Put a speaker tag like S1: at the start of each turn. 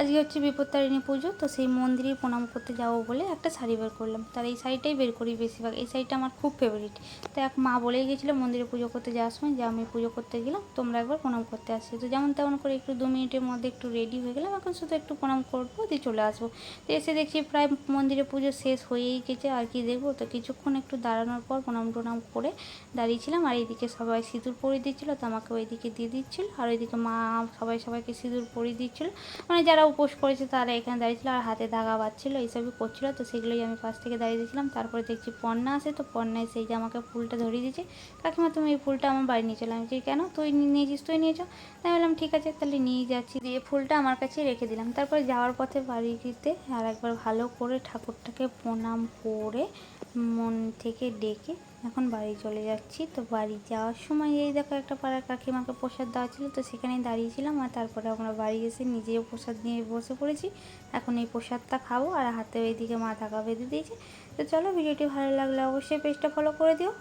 S1: আজকে হচ্ছে বিপত্তারিণী পুজো, তো সেই মন্দিরে প্রণাম করতে যাব বলে একটা শাড়ি বের করলাম। তার এই শাড়িটাই বের করি বেশিরভাগ। এই শাড়িটা আমার খুব ফেভারিট তো এক মা বলেই গেছিল, মন্দিরে পুজো করতে যাওয়ার সময় যে আমি পুজো করতে গেলাম, তোমরা একবার প্রণাম করতে আসছি তো যেমন তেমন করে একটু দু মিনিটের মধ্যে একটু রেডি হয়ে গেলাম। এখন শুধু একটু প্রণাম করব, দিয়ে চলে আসব। তো এসে দেখছি প্রায় মন্দিরে পুজো শেষ হয়েই গেছে। আর কি দেখব? তো কিছুক্ষণ একটু দাঁড়ানোর পর প্রণাম টনাম করে দাঁড়িয়েছিলাম। আর এইদিকে সবাই সিঁদুর পরিয়ে দিচ্ছিল, তো আমাকে ওইদিকে দিয়ে দিচ্ছিল। আর ওইদিকে মা সবাই সবাইকে সিঁদুর পরিয়ে দিচ্ছিল। মানে যারা উপোস করেছে, তারা এখানে দাঁড়িয়েছিল আর হাতে ধাগা বাঁধছিল, এইসবই করছিল। তো সেগুলোই আমি পাশ থেকে দাঁড়িয়ে দিয়েছিলাম। তারপরে দেখছি পন্না আসে তো পন্নায় সেই যে আমাকে ফুলটা ধরিয়ে দিয়েছে। কাকিমা, তুমি এই ফুলটা আমার বাড়ি নিয়ে চলে আমি কেন? তুই নিয়েছিস, তুই নিয়েছো? তাই বললাম, ঠিক আছে, তাহলে নিয়ে যাচ্ছি। দিয়ে ফুলটা আমার কাছে রেখে দিলাম। তারপরে যাওয়ার পথে বাড়িতে আর একবার ভালো করে ঠাকুরটাকে প্রণাম করে মন থেকে ডেকে এখন বাড়ি চলে যাচ্ছি। তো বাড়ি যাওয়ার সময় এই দেখো একটা পাড়ার কাকিমাকে প্রসাদ দেওয়া ছিল, তো সেখানেই দাঁড়িয়েছিলাম আর তারপরে আমরা বাড়ি এসে নিজেও প্রসাদ নিয়ে বসে পড়েছি। এখন এই প্রসাদটা খাব আর হাতে ওইদিকে মা থাকা বেঁধে দিয়েছে। তো চলো ভিডিওটি ভালো লাগলে অবশ্যই পেজটা ফলো করে দিও।